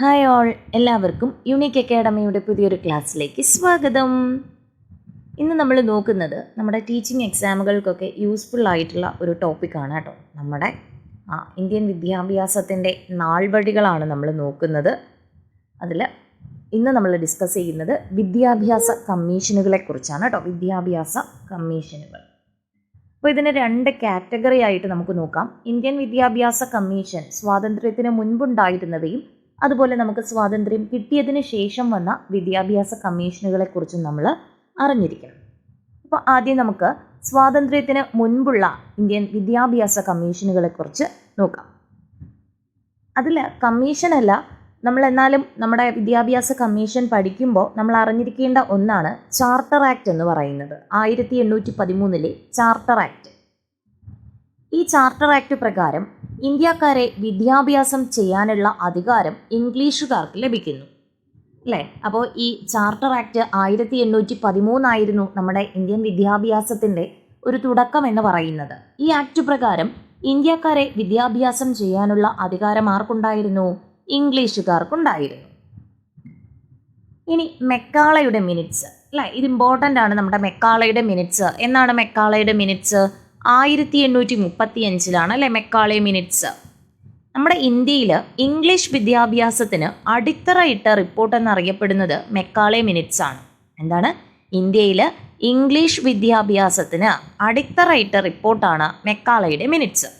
Hi all എല്ലാവർക്കും unique അക്കാഡമിയുടെ പുതിയൊരു ക്ലാസ്സിലേക്ക് സ്വാഗതം. ഇന്ന് നമ്മൾ നോക്കുന്നത് നമ്മുടെ ടീച്ചിങ് എക്സാമുകൾക്കൊക്കെ യൂസ്ഫുൾ ആയിട്ടുള്ള ഒരു ടോപ്പിക്കാണ് കേട്ടോ. നമ്മുടെ ഇന്ത്യൻ വിദ്യാഭ്യാസത്തിന്റെ നാൾവഴികളാണ് നമ്മൾ നോക്കുന്നത്. അതിൽ ഇന്ന് നമ്മൾ ഡിസ്കസ് ചെയ്യുന്നത് വിദ്യാഭ്യാസ കമ്മീഷനുകളെ കുറിച്ചാണ് കേട്ടോ. വിദ്യാഭ്യാസ കമ്മീഷനുകൾ അപ്പോൾ ഇതിന് രണ്ട് കാറ്റഗറി ആയിട്ട് നമുക്ക് നോക്കാം. ഇന്ത്യൻ വിദ്യാഭ്യാസ കമ്മീഷൻ സ്വാതന്ത്ര്യത്തിന് മുൻപുണ്ടായിരുന്നവയും അതുപോലെ നമുക്ക് സ്വാതന്ത്ര്യം കിട്ടിയതിന് ശേഷം വന്ന വിദ്യാഭ്യാസ കമ്മീഷനുകളെ കുറിച്ചും നമ്മൾ അറിഞ്ഞിരിക്കണം. അപ്പോൾ ആദ്യം നമുക്ക് സ്വാതന്ത്ര്യത്തിന് മുൻപുള്ള ഇന്ത്യൻ വിദ്യാഭ്യാസ കമ്മീഷനുകളെ കുറിച്ച് നോക്കാം. അതിൽ കമ്മീഷനല്ല നമ്മൾ എന്നാലും നമ്മുടെ വിദ്യാഭ്യാസ കമ്മീഷൻ പഠിക്കുമ്പോൾ നമ്മൾ അറിഞ്ഞിരിക്കേണ്ട ഒന്നാണ് ചാർട്ടർ ആക്ട് എന്ന് പറയുന്നത്. ആയിരത്തി എണ്ണൂറ്റി പതിമൂന്നിലെ ചാർട്ടർ ആക്ട്. ഈ ചാർട്ടർ ആക്ട് പ്രകാരം ഇന്ത്യക്കാരെ വിദ്യാഭ്യാസം ചെയ്യാനുള്ള അധികാരം ഇംഗ്ലീഷുകാർക്ക് ലഭിക്കുന്നു. അല്ലേ? അപ്പോൾ ഈ ചാർട്ടർ ആക്ട് ആയിരത്തി എണ്ണൂറ്റി പതിമൂന്നായിരുന്നു നമ്മുടെ ഇന്ത്യൻ വിദ്യാഭ്യാസത്തിന്റെ ഒരു തുടക്കം എന്ന് പറയുന്നത്. ഈ ആക്ട് പ്രകാരം ഇന്ത്യക്കാരെ വിദ്യാഭ്യാസം ചെയ്യാനുള്ള അധികാരം ആർക്കുണ്ടായിരുന്നു? ഇംഗ്ലീഷുകാർക്കുണ്ടായിരുന്നു. ഇനി മെക്കാളയുടെ മിനിറ്റ്സ് അല്ലേ? ഇത് ഇമ്പോർട്ടന്റ് ആണ് നമ്മുടെ മെക്കാളയുടെ മിനിറ്റ്സ് എന്നാണ് മെക്കാളയുടെ മിനിറ്റ്സ് ആയിരത്തി എണ്ണൂറ്റി മുപ്പത്തി അഞ്ചിലാണ് അല്ലെ മെക്കാളെ മിനിറ്റ്സ്? നമ്മുടെ ഇന്ത്യയിൽ ഇംഗ്ലീഷ് വിദ്യാഭ്യാസത്തിന് അടിത്തറയിട്ട റിപ്പോർട്ട് എന്നറിയപ്പെടുന്നത് മെക്കാളെ മിനിറ്റ്സ് ആണ് എന്താണ്? ഇന്ത്യയിൽ ഇംഗ്ലീഷ് വിദ്യാഭ്യാസത്തിന് അടിത്തറയിട്ട റിപ്പോർട്ടാണ് മെക്കാളയുടെ മിനിറ്റ്സ്.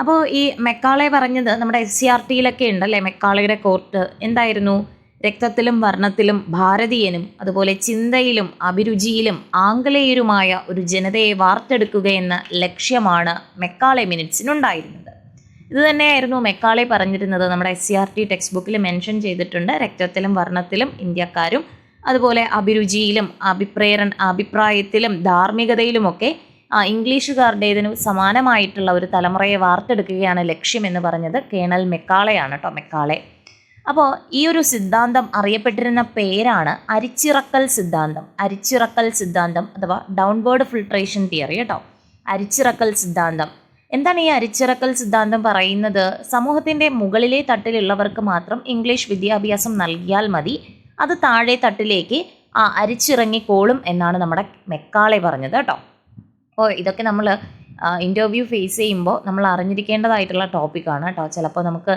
അപ്പോൾ ഈ മെക്കാളെ പറഞ്ഞത് നമ്മുടെ എസ് സി ആർ ടിയിലൊക്കെ ഉണ്ടല്ലേ മെക്കാളയുടെ കോർട്ട്? എന്തായിരുന്നു? രക്തത്തിലും വർണത്തിലും ഭാരതീയനും അതുപോലെ ചിന്തയിലും അഭിരുചിയിലും ആംഗലേയരുമായ ഒരു ജനതയെ വാർത്തെടുക്കുകയെന്ന ലക്ഷ്യമാണ് മെക്കാളെ മിനിറ്റ്സിനുണ്ടായിരുന്നത്. ഇത് തന്നെയായിരുന്നു മെക്കാളെ പറഞ്ഞിരുന്നത്. നമ്മുടെ S C R T text ബുക്കിൽ മെൻഷൻ ചെയ്തിട്ടുണ്ട്. രക്തത്തിലും വർണത്തിലും ഇന്ത്യക്കാരും അതുപോലെ അഭിരുചിയിലും അഭിപ്രേരണ അഭിപ്രായത്തിലും ധാർമ്മികതയിലുമൊക്കെ ഇംഗ്ലീഷുകാരുടേതിന് സമാനമായിട്ടുള്ള ഒരു തലമുറയെ വാർത്തെടുക്കുകയാണ് ലക്ഷ്യമെന്ന് പറഞ്ഞത് കേണൽ മെക്കാളെയാണ് കേട്ടോ മെക്കാളെ. അപ്പോൾ ഈ ഒരു സിദ്ധാന്തം അറിയപ്പെട്ടിരുന്ന പേരാണ് അരിച്ചിറക്കൽ സിദ്ധാന്തം. അരിച്ചിറക്കൽ സിദ്ധാന്തം അഥവാ ഡൗൺവേർഡ് ഫിൽട്രേഷൻ തിയറി കേട്ടോ അരിച്ചിറക്കൽ സിദ്ധാന്തം. എന്താണ് ഈ അരിച്ചിറക്കൽ സിദ്ധാന്തം പറയുന്നത്? സമൂഹത്തിന്റെ മുകളിലെ തട്ടിലുള്ളവർക്ക് മാത്രം ഇംഗ്ലീഷ് വിദ്യാഭ്യാസം നൽകിയാൽ മതി. അത് താഴെ തട്ടിലേക്ക് ആ അരിച്ചിറങ്ങിക്കോളും എന്നാണ് നമ്മുടെ മെക്കാളെ പറഞ്ഞത് കേട്ടോ. അപ്പോൾ ഇതൊക്കെ നമ്മൾ ഇന്റർവ്യൂ ഫേസ് ചെയ്യുമ്പോൾ നമ്മൾ അറിഞ്ഞിരിക്കേണ്ടതായിട്ടുള്ള ടോപ്പിക്കാണ് കേട്ടോ. ചിലപ്പോൾ നമുക്ക്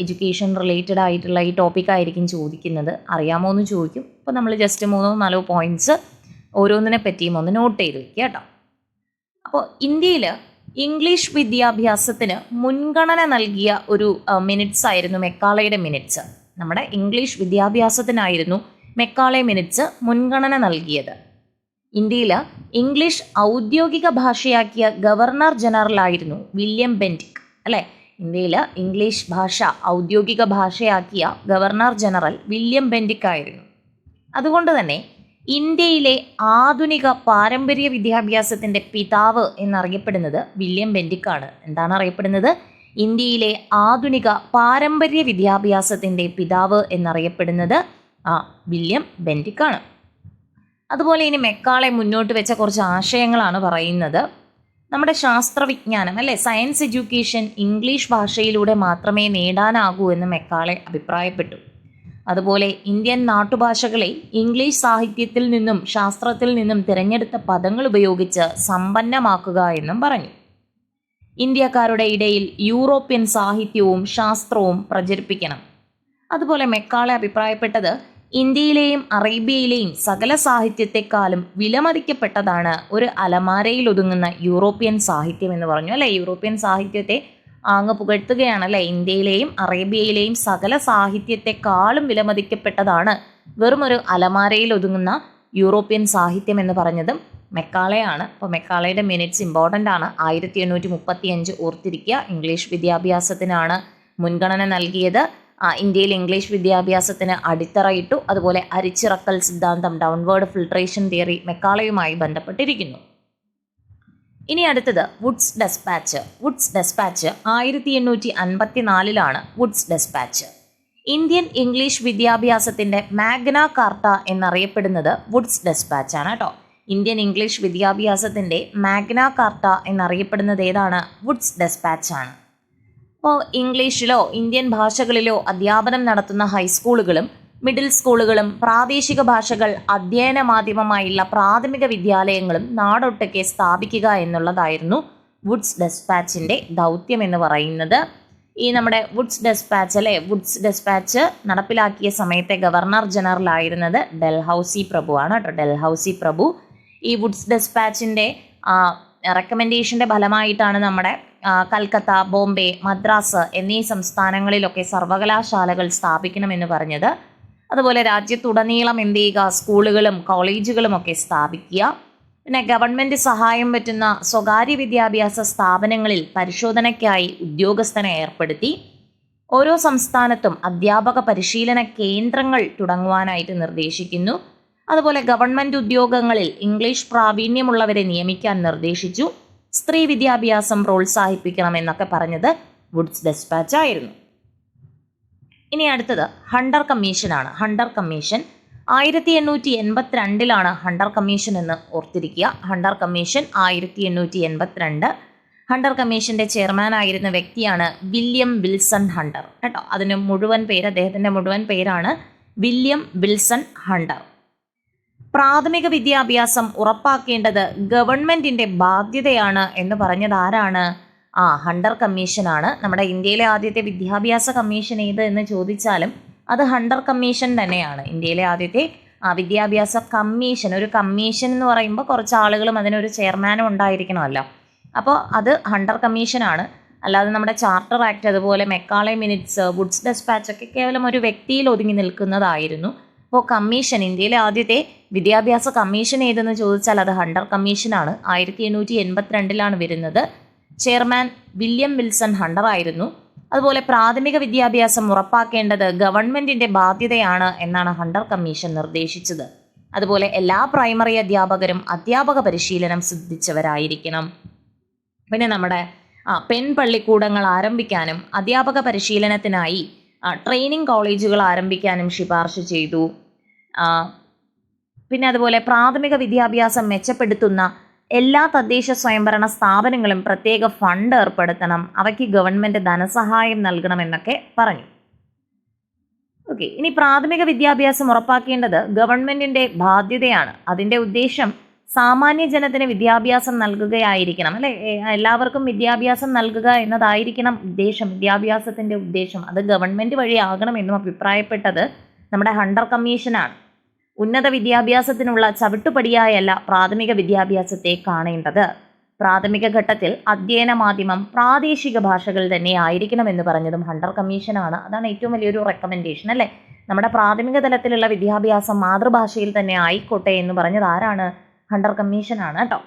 എഡ്യൂക്കേഷൻ റിലേറ്റഡ് ആയിട്ടുള്ള ഈ ടോപ്പിക്കായിരിക്കും ചോദിക്കുന്നത്. അറിയാമോ എന്ന് ചോദിക്കും. അപ്പോൾ നമ്മൾ ജസ്റ്റ് മൂന്നോ നാലോ പോയിന്റ്സ് ഓരോന്നിനെ പറ്റിയും ഒന്ന് നോട്ട് ചെയ്ത് വയ്ക്കുക കേട്ടോ. അപ്പോൾ ഇന്ത്യയിൽ ഇംഗ്ലീഷ് വിദ്യാഭ്യാസത്തിന് മുൻഗണന നൽകിയ ഒരു മിനിറ്റ്സ് ആയിരുന്നു മെക്കാളയുടെ മിനിറ്റ്സ് നമ്മുടെ ഇംഗ്ലീഷ് വിദ്യാഭ്യാസത്തിനായിരുന്നു മെക്കാളെ മിനിറ്റ്സ് മുൻഗണന നൽകിയത്. ഇന്ത്യയിൽ ഇംഗ്ലീഷ് ഔദ്യോഗിക ഭാഷയാക്കിയ ഗവർണർ ജനറൽ ആയിരുന്നു വില്യം ബെന്റിക് അല്ലേ? ഇന്ത്യയിൽ ഇംഗ്ലീഷ് ഭാഷ ഔദ്യോഗിക ഭാഷയാക്കിയ ഗവർണർ ജനറൽ വില്യം ബെൻഡിക്കായിരുന്നു അതുകൊണ്ട് തന്നെ ഇന്ത്യയിലെ ആധുനിക പാരമ്പര്യ വിദ്യാഭ്യാസത്തിന്റെ പിതാവ് എന്നറിയപ്പെടുന്നത് വില്യം ബെൻഡിക്കാണ് എന്താണ് അറിയപ്പെടുന്നത്? ഇന്ത്യയിലെ ആധുനിക പാരമ്പര്യ വിദ്യാഭ്യാസത്തിന്റെ പിതാവ് എന്നറിയപ്പെടുന്നത് ആ വില്യം ബെൻഡിക്കാണ് അതുപോലെ ഇനി മെക്കാളെ മുന്നോട്ട് വെച്ച കുറച്ച് ആശയങ്ങളാണ് പറയുന്നത്. നമ്മുടെ ശാസ്ത്രവിജ്ഞാനം അല്ലെ? സയൻസ് എഡ്യൂക്കേഷൻ ഇംഗ്ലീഷ് ഭാഷയിലൂടെ മാത്രമേ നേടാനാകൂ എന്ന് മെക്കാളെ അഭിപ്രായപ്പെട്ടു. അതുപോലെ ഇന്ത്യൻ നാട്ടുഭാഷകളെ ഇംഗ്ലീഷ് സാഹിത്യത്തിൽ നിന്നും ശാസ്ത്രത്തിൽ നിന്നും തിരഞ്ഞെടുത്ത പദങ്ങൾ ഉപയോഗിച്ച് സമ്പന്നമാക്കുക എന്നും പറഞ്ഞു. ഇന്ത്യക്കാരുടെ ഇടയിൽ യൂറോപ്യൻ സാഹിത്യവും ശാസ്ത്രവും പ്രചരിപ്പിക്കണം. അതുപോലെ മെക്കാളെ അഭിപ്രായപ്പെട്ടത് ഇന്ത്യയിലെയും അറേബ്യയിലെയും സകല സാഹിത്യത്തെക്കാളും വിലമതിക്കപ്പെട്ടതാണ് ഒരു അലമാരയിൽ ഒതുങ്ങുന്ന യൂറോപ്യൻ സാഹിത്യം എന്ന് പറഞ്ഞു അല്ലേ? യൂറോപ്യൻ സാഹിത്യത്തെ ആങ്ങ് പുകഴ്ത്തുകയാണ് അല്ലേ? ഇന്ത്യയിലെയും അറേബ്യയിലെയും സകല സാഹിത്യത്തെക്കാളും വിലമതിക്കപ്പെട്ടതാണ് വെറും ഒരു അലമാരയിൽ ഒതുങ്ങുന്ന യൂറോപ്യൻ സാഹിത്യം എന്ന് പറഞ്ഞതും മെക്കാളയാണ്. അപ്പോൾ മെക്കാളയുടെ മിനിറ്റ്സ് ഇമ്പോർട്ടന്റ് ആണ്. ആയിരത്തി എണ്ണൂറ്റി മുപ്പത്തി അഞ്ച് ഓർത്തിരിക്കുക. ഇംഗ്ലീഷ് വിദ്യാഭ്യാസത്തിനാണ് മുൻഗണന നൽകിയത്. ഇന്ത്യയിൽ ഇംഗ്ലീഷ് വിദ്യാഭ്യാസത്തിന് അടിത്തറയിട്ടു അതുപോലെ അരിച്ചിറക്കൽ സിദ്ധാന്തം ഡൗൺവേർഡ് ഫിൽട്രേഷൻ തിയറി മെക്കാളയുമായി ബന്ധപ്പെട്ടിരിക്കുന്നു. ഇനി അടുത്തത് വുഡ്സ് ഡെസ്പാച്ച് വുഡ്സ് ഡെസ്പാച്ച് ആയിരത്തി എണ്ണൂറ്റി അൻപത്തി നാലിലാണ് വുഡ്സ് ഡെസ്പാച്ച് ഇന്ത്യൻ ഇംഗ്ലീഷ് വിദ്യാഭ്യാസത്തിന്റെ മാഗ്ന കാർട്ട എന്നറിയപ്പെടുന്നത് വുഡ്സ് ഡെസ്പാച്ച് ആണ് കേട്ടോ. ഇന്ത്യൻ ഇംഗ്ലീഷ് വിദ്യാഭ്യാസത്തിന്റെ മാഗ്ന കാർട്ട എന്നറിയപ്പെടുന്നത് ഏതാണ്? വുഡ്സ് ഡെസ്പാച്ച് ആണ്. ഇപ്പോൾ ഇംഗ്ലീഷിലോ ഇന്ത്യൻ ഭാഷകളിലോ അധ്യാപനം നടത്തുന്ന ഹൈസ്കൂളുകളും മിഡിൽ സ്കൂളുകളും പ്രാദേശിക ഭാഷകൾ അധ്യയന മാധ്യമമായുള്ള പ്രാഥമിക വിദ്യാലയങ്ങളും നാടൊട്ടൊക്കെ സ്ഥാപിക്കുക എന്നുള്ളതായിരുന്നു വുഡ്സ് ഡെസ്പാച്ചിന്റെ ദൗത്യം എന്ന് പറയുന്നത്. ഈ നമ്മുടെ വുഡ്സ് ഡെസ്പാച്ച് അല്ലെ? വുഡ്സ് ഡെസ്പാച്ച് നടപ്പിലാക്കിയ സമയത്തെ ഗവർണർ ജനറൽ ആയിരുന്നത് ഡൽഹൌസി ആണ് കേട്ടോ ഡൽഹൌസി പ്രഭു. ഈ വുഡ്സ് ഡെസ്പാച്ചിന്റെ റെക്കമെൻഡേഷന്റെ ഫലമായിട്ടാണ് നമ്മുടെ കൽക്കത്ത ബോംബെ മദ്രാസ് എന്നീ സംസ്ഥാനങ്ങളിലൊക്കെ സർവകലാശാലകൾ സ്ഥാപിക്കണമെന്ന് പറഞ്ഞത്. അതുപോലെ രാജ്യത്തുടനീളം എന്ത് ചെയ്യുക? സ്കൂളുകളും കോളേജുകളുമൊക്കെ സ്ഥാപിക്കുക. പിന്നെ ഗവൺമെന്റ് സഹായം പറ്റുന്ന സ്വകാര്യ വിദ്യാഭ്യാസ സ്ഥാപനങ്ങളിൽ പരിശോധനയ്ക്കായി ഉദ്യോഗസ്ഥനെ ഏർപ്പെടുത്തി. ഓരോ സംസ്ഥാനത്തും അധ്യാപക പരിശീലന കേന്ദ്രങ്ങൾ തുടങ്ങുവാനായിട്ട് നിർദ്ദേശിക്കുന്നു. അതുപോലെ ഗവൺമെന്റ് ഉദ്യോഗങ്ങളിൽ ഇംഗ്ലീഷ് പ്രാവീണ്യമുള്ളവരെ നിയമിക്കാൻ നിർദ്ദേശിച്ചു. സ്ത്രീ വിദ്യാഭ്യാസം പ്രോത്സാഹിപ്പിക്കണമെന്നൊക്കെ പറഞ്ഞത് വുഡ്സ് ഡെസ്പാച്ച് ആയിരുന്നു. ഇനി അടുത്തത് ഹണ്ടർ കമ്മീഷനാണ്. ഹണ്ടർ കമ്മീഷൻ ആയിരത്തി എണ്ണൂറ്റി എൺപത്തിരണ്ടിലാണ് ഹണ്ടർ കമ്മീഷൻ എന്ന് ഓർത്തിരിക്കുക. ഹണ്ടർ കമ്മീഷൻ ആയിരത്തി എണ്ണൂറ്റി എൺപത്തിരണ്ട് ഹണ്ടർ കമ്മീഷന്റെ ചെയർമാൻ ആയിരുന്ന വ്യക്തിയാണ് വില്യം വിൽസൺ ഹണ്ടർ. കേട്ടോ? അതിന് മുഴുവൻ പേര് അദ്ദേഹത്തിന്റെ മുഴുവൻ പേരാണ് വില്യം വിൽസൺ ഹണ്ടർ. പ്രാഥമിക വിദ്യാഭ്യാസം ഉറപ്പാക്കേണ്ടത് ഗവൺമെന്റിന്റെ ബാധ്യതയാണ് എന്ന് പറഞ്ഞത് ആരാണ്? ആ ഹണ്ടർ കമ്മീഷനാണ്. നമ്മുടെ ഇന്ത്യയിലെ ആദ്യത്തെ വിദ്യാഭ്യാസ കമ്മീഷൻ ഏത് എന്ന് ചോദിച്ചാലും അത് ഹണ്ടർ കമ്മീഷൻ തന്നെയാണ്. ഇന്ത്യയിലെ ആദ്യത്തെ വിദ്യാഭ്യാസ കമ്മീഷൻ. ഒരു കമ്മീഷൻ എന്ന് പറയുമ്പോൾ കുറച്ച് ആളുകളും അതിനൊരു ചെയർമാനും ഉണ്ടായിരിക്കണമല്ലോ. അപ്പോൾ അത് ഹണ്ടർ കമ്മീഷനാണ്. അല്ലാതെ നമ്മുടെ ചാർട്ടർ ആക്ട് അതുപോലെ മെക്കാളെ മിനിറ്റ്സ് വുഡ്സ് ഡെസ്പാച്ച് ഒക്കെ കേവലം ഒരു വ്യക്തിയിൽ ഒതുങ്ങി നിൽക്കുന്നതായിരുന്നു. അപ്പോൾ കമ്മീഷൻ ഇന്ത്യയിലെ ആദ്യത്തെ വിദ്യാഭ്യാസ കമ്മീഷൻ ഏതെന്ന് ചോദിച്ചാൽ അത് ഹണ്ടർ കമ്മീഷനാണ് ആയിരത്തി എണ്ണൂറ്റി എൺപത്തിരണ്ടിലാണ് വരുന്നത്. ചെയർമാൻ വില്യം വിൽസൺ ഹണ്ടർ ആയിരുന്നു. അതുപോലെ പ്രാഥമിക വിദ്യാഭ്യാസം ഉറപ്പാക്കേണ്ടത് ഗവൺമെന്റിന്റെ ബാധ്യതയാണ് എന്നാണ് ഹണ്ടർ കമ്മീഷൻ നിർദ്ദേശിച്ചത്. അതുപോലെ എല്ലാ പ്രൈമറി അധ്യാപകരും അധ്യാപക പരിശീലനം സിദ്ധിച്ചവരായിരിക്കണം. പിന്നെ നമ്മുടെ ആ, പെൺപള്ളിക്കൂടങ്ങൾ ആരംഭിക്കാനും അധ്യാപക പരിശീലനത്തിനായി ട്രെയിനിങ് കോളേജുകൾ ആരംഭിക്കാനും ശുപാർശ ചെയ്തു. പിന്നെ അതുപോലെ പ്രാഥമിക വിദ്യാഭ്യാസം മെച്ചപ്പെടുത്തുന്ന എല്ലാ തദ്ദേശ സ്വയംഭരണ സ്ഥാപനങ്ങളും പ്രത്യേക ഫണ്ട് ഏർപ്പെടുത്തണം. അവയ്ക്ക് ഗവൺമെന്റ് ധനസഹായം നൽകണമെന്നൊക്കെ പറഞ്ഞു. ഓക്കെ ഇനി പ്രാഥമിക വിദ്യാഭ്യാസം ഉറപ്പാക്കേണ്ടത് ഗവൺമെന്റിന്റെ ബാധ്യതയാണ്. അതിന്റെ ഉദ്ദേശം സാമാന്യ ജനത്തിന് വിദ്യാഭ്യാസം നൽകുകയായിരിക്കണം അല്ലെ? എല്ലാവർക്കും വിദ്യാഭ്യാസം നൽകുക എന്നതായിരിക്കണം ഉദ്ദേശം വിദ്യാഭ്യാസത്തിന്റെ ഉദ്ദേശം. അത് ഗവൺമെന്റ് എന്നും അഭിപ്രായപ്പെട്ടത് നമ്മുടെ ഹണ്ടർ കമ്മീഷനാണ്. ഉന്നത വിദ്യാഭ്യാസത്തിനുള്ള ചവിട്ടുപടിയായല്ല പ്രാഥമിക വിദ്യാഭ്യാസത്തെ കാണേണ്ടത്. പ്രാഥമിക ഘട്ടത്തിൽ അധ്യയന മാധ്യമം പ്രാദേശിക ഭാഷകൾ തന്നെ ആയിരിക്കണം എന്ന് പറഞ്ഞതും ഹണ്ടർ കമ്മീഷനാണ്. അതാണ് ഏറ്റവും വലിയൊരു റെക്കമെൻഡേഷൻ അല്ലേ? നമ്മുടെ പ്രാഥമിക തലത്തിലുള്ള വിദ്യാഭ്യാസം മാതൃഭാഷയിൽ തന്നെ ആയിക്കോട്ടെ എന്ന് പറഞ്ഞത് ആരാണ്? ഹണ്ടർ കമ്മീഷനാണ് കേട്ടോ.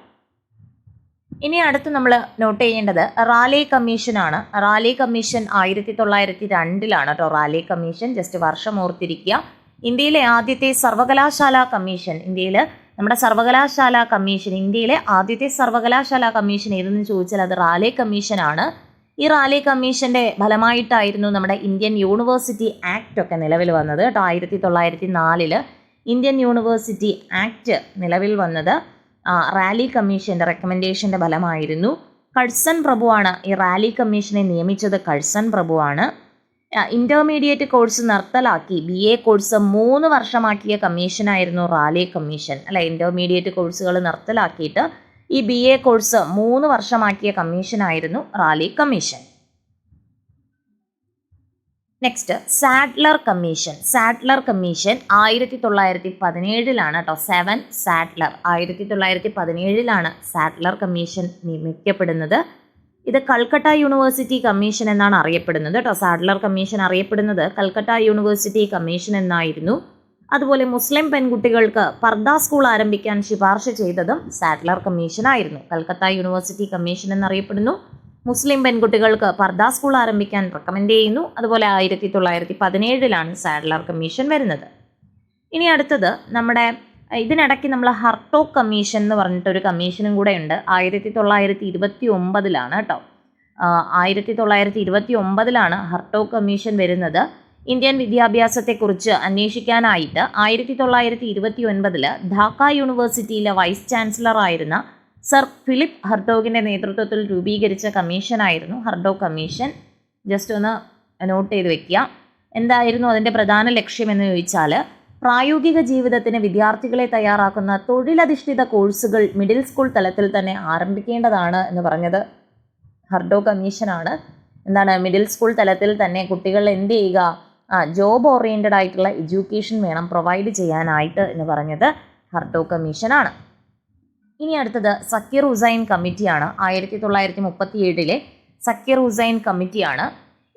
ഇനി അടുത്ത് നമ്മൾ നോട്ട് ചെയ്യേണ്ടത് റാലി കമ്മീഷനാണ്. റാലി കമ്മീഷൻ ആയിരത്തി തൊള്ളായിരത്തി രണ്ടിലാണ് കേട്ടോ റാലി കമ്മീഷൻ. ജസ്റ്റ് വർഷം ഓർത്തിരിക്കുക. ഇന്ത്യയിലെ ആദ്യത്തെ സർവകലാശാല കമ്മീഷൻ ഇന്ത്യയിൽ നമ്മുടെ സർവകലാശാല കമ്മീഷൻ ഇന്ത്യയിലെ ആദ്യത്തെ സർവകലാശാല കമ്മീഷൻ ഏതെന്ന് ചോദിച്ചാൽ അത് റാലേ കമ്മീഷനാണ്. ഈ റാലി കമ്മീഷന്റെ ഫലമായിട്ടായിരുന്നു നമ്മുടെ ഇന്ത്യൻ യൂണിവേഴ്സിറ്റി ആക്ട് ഒക്കെ നിലവിൽ വന്നത് കേട്ടോ ആയിരത്തി തൊള്ളായിരത്തി നാലിൽ ഇന്ത്യൻ യൂണിവേഴ്സിറ്റി ആക്ട് നിലവിൽ വന്നത് റാലി കമ്മീഷന്റെ റെക്കമെൻഡേഷന്റെ ഫലമായിരുന്നു. കഴ്സൺ പ്രഭുവാണ് ഈ റാലി കമ്മീഷനെ നിയമിച്ചത് കഴ്സൺ പ്രഭുവാണ് ഇന്റർമീഡിയറ്റ് കോഴ്സ് നിർത്തലാക്കി. ബി എ കോഴ്സ് മൂന്ന് വർഷമാക്കിയ കമ്മീഷനായിരുന്നു റാലി കമ്മീഷൻ അല്ലെ ഇന്റർമീഡിയറ്റ് കോഴ്സുകൾ നിർത്തലാക്കിയിട്ട് ഈ ബി എ കോഴ്സ് മൂന്ന് വർഷമാക്കിയ കമ്മീഷനായിരുന്നു Raleigh commission next Sadler commission Sadler commission ആയിരത്തി തൊള്ളായിരത്തി പതിനേഴിലാണ് കേട്ടോ സെവൻ സാഡ്ലർ ആയിരത്തി തൊള്ളായിരത്തി പതിനേഴിലാണ് സാഡ്ലർ കമ്മീഷൻ നിയമിക്കപ്പെടുന്നത്. ഇത് കൽക്കട്ട യൂണിവേഴ്സിറ്റി കമ്മീഷൻ എന്നാണ് അറിയപ്പെടുന്നത് കേട്ടോ സാഡ്ലർ കമ്മീഷൻ അറിയപ്പെടുന്നത് കൽക്കട്ട യൂണിവേഴ്സിറ്റി കമ്മീഷൻ എന്നായിരുന്നു. അതുപോലെ മുസ്ലിം പെൺകുട്ടികൾക്ക് പർദ സ്കൂൾ ആരംഭിക്കാൻ ശുപാർശ ചെയ്തതും സാഡ്ലർ കമ്മീഷൻ ആയിരുന്നു. കൽക്കത്ത യൂണിവേഴ്സിറ്റി കമ്മീഷൻ എന്നറിയപ്പെടുന്നു. മുസ്ലിം പെൺകുട്ടികൾക്ക് പർദ സ്കൂൾ ആരംഭിക്കാൻ റെക്കമെൻഡ് ചെയ്യുന്നു. അതുപോലെ ആയിരത്തി തൊള്ളായിരത്തി പതിനേഴിലാണ് സാഡ്ലർ കമ്മീഷൻ വരുന്നത്. ഇനി അടുത്തത് നമ്മുടെ ഇതിനിടയ്ക്ക് നമ്മൾ ഹർട്ടോ കമ്മീഷൻ എന്ന് പറഞ്ഞിട്ടൊരു കമ്മീഷനും കൂടെ ഉണ്ട്. ആയിരത്തി തൊള്ളായിരത്തി ഇരുപത്തി ഒമ്പതിലാണ് കേട്ടോ. ആയിരത്തി തൊള്ളായിരത്തി ഇരുപത്തി ഒമ്പതിലാണ് ഹർട്ടോ കമ്മീഷൻ വരുന്നത്. ഇന്ത്യൻ വിദ്യാഭ്യാസത്തെക്കുറിച്ച് അന്വേഷിക്കാനായിട്ട് ആയിരത്തി തൊള്ളായിരത്തി ഇരുപത്തി ഒൻപതിൽ ധാക്ക യൂണിവേഴ്സിറ്റിയിലെ വൈസ് ചാൻസലർ ആയിരുന്ന സർ ഫിലിപ്പ് ഹർഡോഗിന്റെ നേതൃത്വത്തിൽ രൂപീകരിച്ച കമ്മീഷനായിരുന്നു ഹർഡോഗ് കമ്മീഷൻ. ജസ്റ്റ് ഒന്ന് നോട്ട് ചെയ്ത് വെക്കുക. എന്തായിരുന്നു അതിന്റെ പ്രധാന ലക്ഷ്യമെന്ന് ചോദിച്ചാൽ പ്രായോഗിക ജീവിതത്തിന് വിദ്യാർത്ഥികളെ തയ്യാറാക്കുന്ന തൊഴിലധിഷ്ഠിത കോഴ്സുകൾ മിഡിൽ സ്കൂൾ തലത്തിൽ തന്നെ ആരംഭിക്കേണ്ടതാണ് എന്ന് പറഞ്ഞത് ഹർഡോ കമ്മീഷനാണ്. എന്താണ് മിഡിൽ സ്കൂൾ തലത്തിൽ തന്നെ കുട്ടികൾ എന്ത് ചെയ്യുക? ആ ജോബ് ഓറിയന്റഡ് ആയിട്ടുള്ള എഡ്യൂക്കേഷൻ വേണം പ്രൊവൈഡ് ചെയ്യാനായിട്ട് എന്ന് പറഞ്ഞത് ഹർഡോ കമ്മീഷനാണ്. ഇനി അടുത്തത് സക്കീർ ഹുസൈൻ കമ്മിറ്റിയാണ് ആയിരത്തി തൊള്ളായിരത്തി മുപ്പത്തി ഏഴിലെ സക്കീർ ഹുസൈൻ കമ്മിറ്റിയാണ്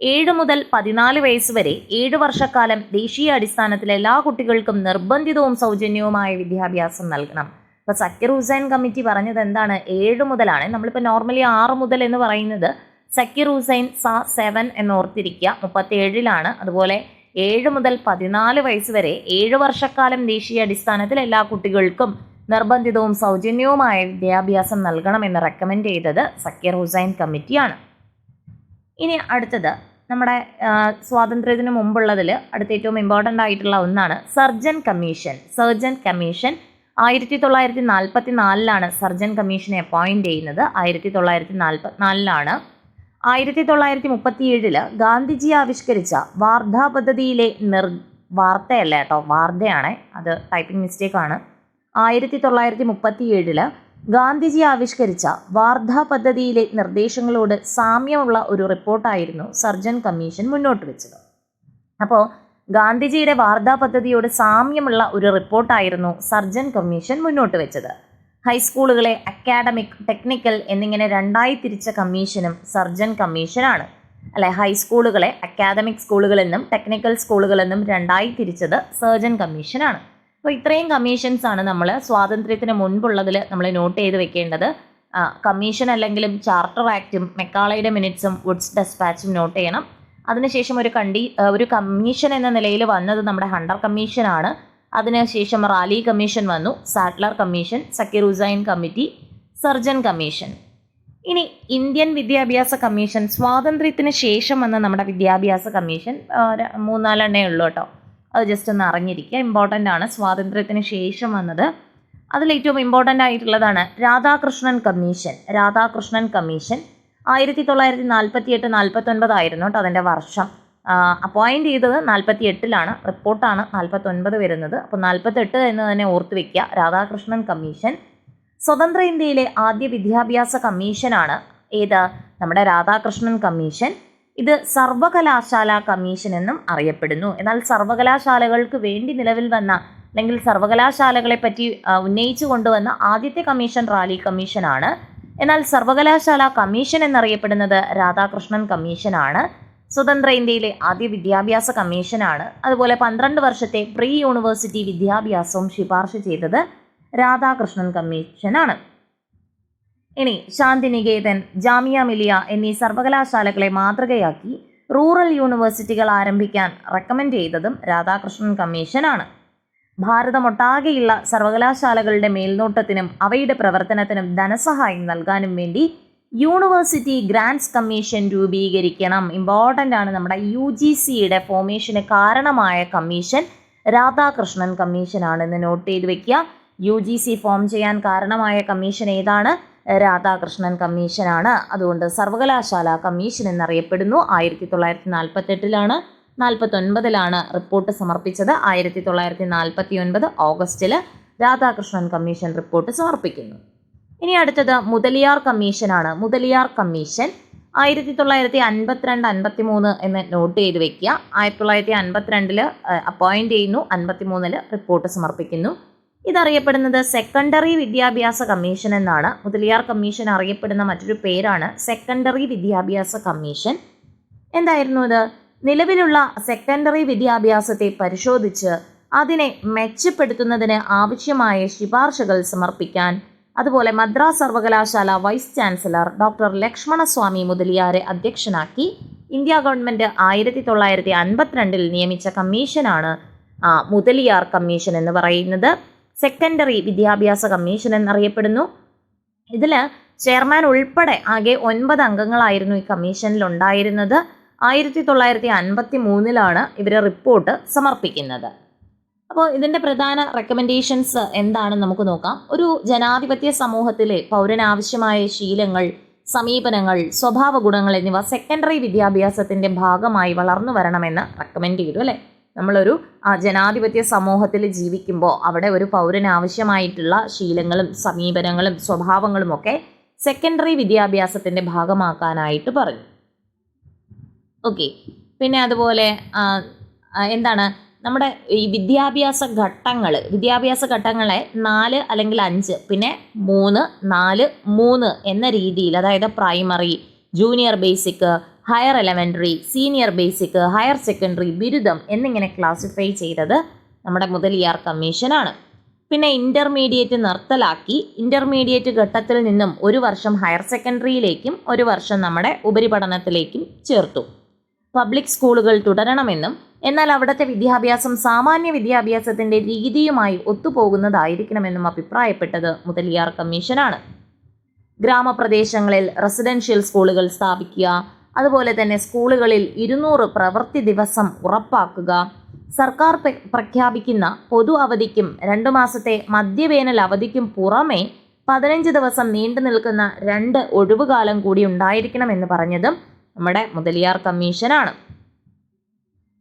ഏഴ് മുതൽ പതിനാല് വയസ്സ് വരെ ഏഴ് വർഷക്കാലം ദേശീയ അടിസ്ഥാനത്തിൽ എല്ലാ കുട്ടികൾക്കും നിർബന്ധിതവും സൗജന്യവുമായ വിദ്യാഭ്യാസം നൽകണം. ഇപ്പോൾ സക്കീർ ഹുസൈൻ കമ്മിറ്റി പറഞ്ഞത് എന്താണ്? ഏഴ് മുതലാണ്. നമ്മളിപ്പോൾ നോർമലി ആറ് മുതൽ എന്ന് പറയുന്നത് സക്കീർ ഹുസൈൻ സ സെവൻ എന്ന് ഓർത്തിരിക്കുക. മുപ്പത്തി ഏഴിലാണ് അതുപോലെ ഏഴ് മുതൽ പതിനാല് വയസ്സ് വരെ ഏഴ് വർഷക്കാലം ദേശീയ അടിസ്ഥാനത്തിൽ എല്ലാ കുട്ടികൾക്കും നിർബന്ധിതവും സൗജന്യവുമായ വിദ്യാഭ്യാസം നൽകണമെന്ന് റെക്കമെൻഡ് ചെയ്തത് സക്കീർ ഹുസൈൻ കമ്മിറ്റിയാണ്. ഇനി അടുത്തത് നമ്മുടെ സ്വാതന്ത്ര്യത്തിന് മുമ്പുള്ളതിൽ അടുത്ത ഏറ്റവും ഇമ്പോർട്ടന്റ് ആയിട്ടുള്ള ഒന്നാണ് സർജൻ കമ്മീഷൻ. സർജൻ കമ്മീഷൻ ആയിരത്തി തൊള്ളായിരത്തി നാൽപ്പത്തി നാലിലാണ് സർജൻ കമ്മീഷനെ അപ്പോയിന്റ് ചെയ്യുന്നത്. ആയിരത്തി തൊള്ളായിരത്തി നാൽപ്പത്തിനാലിലാണ് ആയിരത്തി തൊള്ളായിരത്തി മുപ്പത്തി ഏഴിൽ ഗാന്ധിജി ആവിഷ്കരിച്ച വാർധാ പദ്ധതിയിലെ നിർ വാർത്തയല്ല കേട്ടോ വാർധയാണ് അത് ടൈപ്പിംഗ് മിസ്റ്റേക്കാണ് ആയിരത്തി തൊള്ളായിരത്തി മുപ്പത്തി ഏഴിൽ ഗാന്ധിജി ആവിഷ്കരിച്ച വാർധാ പദ്ധതിയിലെ നിർദ്ദേശങ്ങളോട് സാമ്യമുള്ള ഒരു റിപ്പോർട്ടായിരുന്നു സർജൻ കമ്മീഷൻ മുന്നോട്ട് വെച്ചത്. അപ്പോൾ ഗാന്ധിജിയുടെ വാർധാ പദ്ധതിയോട് സാമ്യമുള്ള ഒരു റിപ്പോർട്ടായിരുന്നു സർജൻ കമ്മീഷൻ മുന്നോട്ട് വെച്ചത്. ഹൈസ്കൂളുകളെ അക്കാഡമിക് ടെക്നിക്കൽ എന്നിങ്ങനെ രണ്ടായി തിരിച്ച കമ്മീഷനും സർജൻ കമ്മീഷനാണ്. അല്ലെ ഹൈസ്കൂളുകളെ അക്കാദമിക് സ്കൂളുകളെന്നും ടെക്നിക്കൽ സ്കൂളുകളെന്നും രണ്ടായി തിരിച്ചത് സർജൻ കമ്മീഷനാണ്. അപ്പോൾ ഇത്രയും കമ്മീഷൻസ് ആണ് നമ്മൾ സ്വാതന്ത്ര്യത്തിന് മുൻപുള്ളതിൽ നമ്മൾ നോട്ട് ചെയ്ത് വെക്കേണ്ടത്. കമ്മീഷൻ അല്ലെങ്കിലും ചാർട്ടർ ആക്റ്റും മെക്കാളയുടെ മിനിറ്റ്സും വുഡ്സ് ഡെസ്പാച്ചും നോട്ട് ചെയ്യണം. അതിനുശേഷം ഒരു കണ്ടി ഒരു കമ്മീഷൻ എന്ന നിലയിൽ വന്നത് നമ്മുടെ ഹണ്ടർ കമ്മീഷനാണ് അതിനുശേഷം റാലി കമ്മീഷൻ വന്നു Sadler commission Zakir Hussain committee Sargent commission ഇനി ഇന്ത്യൻ വിദ്യാഭ്യാസ കമ്മീഷൻ സ്വാതന്ത്ര്യത്തിന് ശേഷം വന്ന നമ്മുടെ വിദ്യാഭ്യാസ കമ്മീഷൻ മൂന്നാലെണ്ണേ ഉള്ളൂ കേട്ടോ. അത് ജസ്റ്റ് ഒന്ന് അറിഞ്ഞിരിക്കുക. ഇമ്പോർട്ടന്റ് ആണ്. സ്വാതന്ത്ര്യത്തിന് ശേഷം വന്നത്. അതിലേറ്റവും ഇമ്പോർട്ടന്റ് ആയിട്ടുള്ളതാണ് രാധാകൃഷ്ണൻ കമ്മീഷൻ രാധാകൃഷ്ണൻ കമ്മീഷൻ ആയിരത്തി തൊള്ളായിരത്തി നാൽപ്പത്തി എട്ട് നാൽപ്പത്തൊൻപതായിരുന്നു കേട്ടോ അതിന്റെ വർഷം. അപ്പോയിന്റ് ചെയ്തത് നാൽപ്പത്തി എട്ടിലാണ് റിപ്പോർട്ടാണ് നാൽപ്പത്തൊൻപത് വരുന്നത്. അപ്പോൾ നാൽപ്പത്തെട്ട് എന്ന് തന്നെ ഓർത്ത് വയ്ക്കുക രാധാകൃഷ്ണൻ കമ്മീഷൻ സ്വതന്ത്ര ഇന്ത്യയിലെ ആദ്യ വിദ്യാഭ്യാസ കമ്മീഷനാണ് ഏത്? നമ്മുടെ രാധാകൃഷ്ണൻ കമ്മീഷൻ ഇത് സർവകലാശാല കമ്മീഷൻ എന്നും അറിയപ്പെടുന്നു. എന്നാൽ സർവകലാശാലകൾക്ക് വേണ്ടി നിലവിൽ വന്ന അല്ലെങ്കിൽ സർവകലാശാലകളെ പറ്റി ഉന്നയിച്ചു കൊണ്ടുവന്ന ആദ്യത്തെ കമ്മീഷൻ റാലി കമ്മീഷനാണ്. എന്നാൽ സർവകലാശാല കമ്മീഷൻ എന്നറിയപ്പെടുന്നത് രാധാകൃഷ്ണൻ കമ്മീഷനാണ്. സ്വതന്ത്ര ഇന്ത്യയിലെ ആദ്യ വിദ്യാഭ്യാസ കമ്മീഷനാണ്. അതുപോലെ പന്ത്രണ്ട് വർഷത്തെ പ്രീ യൂണിവേഴ്സിറ്റി വിദ്യാഭ്യാസവും ശുപാർശ ചെയ്തത് രാധാകൃഷ്ണൻ കമ്മീഷനാണ്. ഇനി ശാന്തിനികേതൻ ജാമിയ മിലിയ എന്നീ സർവകലാശാലകളെ മാതൃകയാക്കി റൂറൽ യൂണിവേഴ്സിറ്റികൾ ആരംഭിക്കാൻ റെക്കമെൻഡ് ചെയ്തതും രാധാകൃഷ്ണൻ കമ്മീഷനാണ്. ഭാരതമൊട്ടാകെയുള്ള സർവകലാശാലകളുടെ മേൽനോട്ടത്തിനും അവയുടെ പ്രവർത്തനത്തിനും ധനസഹായം നൽകാനും വേണ്ടി യൂണിവേഴ്സിറ്റി ഗ്രാൻഡ്സ് കമ്മീഷൻ രൂപീകരിക്കണം. ഇമ്പോർട്ടന്റ് ആണ് നമ്മുടെ യു ജി സിയുടെ ഫോമേഷന് കാരണമായ കമ്മീഷൻ രാധാകൃഷ്ണൻ കമ്മീഷനാണെന്ന് നോട്ട് ചെയ്ത് വെക്കുക. യു ജി സി ഫോം ചെയ്യാൻ കാരണമായ കമ്മീഷൻ ഏതാണ്? രാധാകൃഷ്ണൻ കമ്മീഷനാണ്. അതുകൊണ്ട് സർവകലാശാല കമ്മീഷൻ എന്നറിയപ്പെടുന്നു. ആയിരത്തി തൊള്ളായിരത്തി നാൽപ്പത്തെട്ടിലാണ് നാൽപ്പത്തൊൻപതിലാണ് റിപ്പോർട്ട് സമർപ്പിച്ചത്. ആയിരത്തി തൊള്ളായിരത്തി നാൽപ്പത്തി ഒൻപത് ഓഗസ്റ്റിൽ രാധാകൃഷ്ണൻ കമ്മീഷൻ റിപ്പോർട്ട് സമർപ്പിക്കുന്നു. ഇനി അടുത്തത് മുതലിയാർ കമ്മീഷനാണ്. മുതലിയാർ കമ്മീഷൻ ആയിരത്തി തൊള്ളായിരത്തി അൻപത്തിരണ്ട് അൻപത്തി മൂന്ന് എന്ന് നോട്ട് ചെയ്ത് വെക്കുക. ആയിരത്തി തൊള്ളായിരത്തി അൻപത്തിരണ്ടിൽ അപ്പോയിന്റ് ചെയ്യുന്നു. അൻപത്തി മൂന്നിൽ റിപ്പോർട്ട് സമർപ്പിക്കുന്നു. ഇതറിയപ്പെടുന്നത് സെക്കൻഡറി വിദ്യാഭ്യാസ കമ്മീഷൻ എന്നാണ്. മുതലിയാർ കമ്മീഷൻ അറിയപ്പെടുന്ന മറ്റൊരു പേരാണ് സെക്കൻഡറി വിദ്യാഭ്യാസ കമ്മീഷൻ എന്തായിരുന്നു ഇത്? നിലവിലുള്ള സെക്കൻഡറി വിദ്യാഭ്യാസത്തെ പരിശോധിച്ച് അതിനെ മെച്ചപ്പെടുത്തുന്നതിന് ആവശ്യമായ ശുപാർശകൾ സമർപ്പിക്കാൻ അതുപോലെ മദ്രാസ് സർവകലാശാല വൈസ് ചാൻസലർ ഡോക്ടർ ലക്ഷ്മണസ്വാമി മുതലിയാരെ അധ്യക്ഷനാക്കി ഇന്ത്യ ഗവൺമെന്റ് ആയിരത്തി തൊള്ളായിരത്തി അൻപത്തിരണ്ടിൽ നിയമിച്ച കമ്മീഷനാണ് മുതലിയാർ കമ്മീഷൻ എന്ന് പറയുന്നത്. സെക്കൻഡറി വിദ്യാഭ്യാസ കമ്മീഷൻ എന്നറിയപ്പെടുന്നു. ഇതിൽ ചെയർമാൻ ഉൾപ്പെടെ ആകെ ഒൻപത് അംഗങ്ങളായിരുന്നു ഈ കമ്മീഷനിൽ ഉണ്ടായിരുന്നത് ആയിരത്തി തൊള്ളായിരത്തി അൻപത്തി മൂന്നിലാണ് ഇവർ റിപ്പോർട്ട് സമർപ്പിക്കുന്നത്. അപ്പോൾ ഇതിന്റെ പ്രധാന റെക്കമെൻഡേഷൻസ് എന്താണെന്ന് നമുക്ക് നോക്കാം. ഒരു ജനാധിപത്യ സമൂഹത്തിലെ പൗരനാവശ്യമായ ശീലങ്ങൾ സമീപനങ്ങൾ സ്വഭാവ ഗുണങ്ങൾ എന്നിവ സെക്കൻഡറി വിദ്യാഭ്യാസത്തിന്റെ ഭാഗമായി വളർന്നു വരണമെന്ന് റെക്കമെൻഡ് ചെയ്തു അല്ലേ? നമ്മളൊരു ജനാധിപത്യ സമൂഹത്തിൽ ജീവിക്കുമ്പോൾ അവിടെ ഒരു പൗരന് ആവശ്യമായിട്ടുള്ള ശീലങ്ങളും സമീപനങ്ങളും സ്വഭാവങ്ങളും ഒക്കെ സെക്കൻഡറി വിദ്യാഭ്യാസത്തിന്റെ ഭാഗമാക്കാനായിട്ട് പറഞ്ഞു. ഓക്കെ പിന്നെ അതുപോലെ എന്താണ്? നമ്മുടെ ഈ വിദ്യാഭ്യാസ ഘട്ടങ്ങൾ വിദ്യാഭ്യാസ ഘട്ടങ്ങളെ നാല് അല്ലെങ്കിൽ അഞ്ച് പിന്നെ മൂന്ന് നാല് മൂന്ന് എന്ന രീതിയിൽ അതായത് primary junior basic higher elementary senior basic higher secondary ബിരുദം എന്നിങ്ങനെ ക്ലാസിഫൈ ചെയ്തത് നമ്മുടെ മുതലിയാർ കമ്മീഷനാണ് പിന്നെ ഇന്റർമീഡിയറ്റ് നിർത്തലാക്കി. ഇന്റർമീഡിയറ്റ് ഘട്ടത്തിൽ നിന്നും ഒരു വർഷം ഹയർ സെക്കൻഡറിയിലേക്കും ഒരു വർഷം നമ്മുടെ ഉപരിപഠനത്തിലേക്കും ചേർത്തു. പബ്ലിക് സ്കൂളുകൾ തുടരണമെന്നും എന്നാൽ അവിടുത്തെ വിദ്യാഭ്യാസം സാമാന്യ വിദ്യാഭ്യാസത്തിന്റെ രീതിയുമായി ഒത്തുപോകുന്നതായിരിക്കണമെന്നും അഭിപ്രായപ്പെട്ടത് മുതലിയാർ കമ്മീഷനാണ് ഗ്രാമപ്രദേശങ്ങളിൽ റെസിഡൻഷ്യൽ സ്കൂളുകൾ സ്ഥാപിക്കുക അതുപോലെ തന്നെ സ്കൂളുകളിൽ ഇരുന്നൂറ് പ്രവൃത്തി ദിവസം ഉറപ്പാക്കുക. സർക്കാർ പ്ര- പ്രഖ്യാപിക്കുന്ന പൊതു അവധിക്കും രണ്ട് മാസത്തെ മദ്യവേനൽ അവധിക്കും പുറമെ പതിനഞ്ച് ദിവസം നീണ്ടു നിൽക്കുന്ന രണ്ട് ഒഴിവുകാലം കൂടി ഉണ്ടായിരിക്കണം എന്ന് പറഞ്ഞതും നമ്മുടെ മുതലിയാർ കമ്മീഷനാണ്.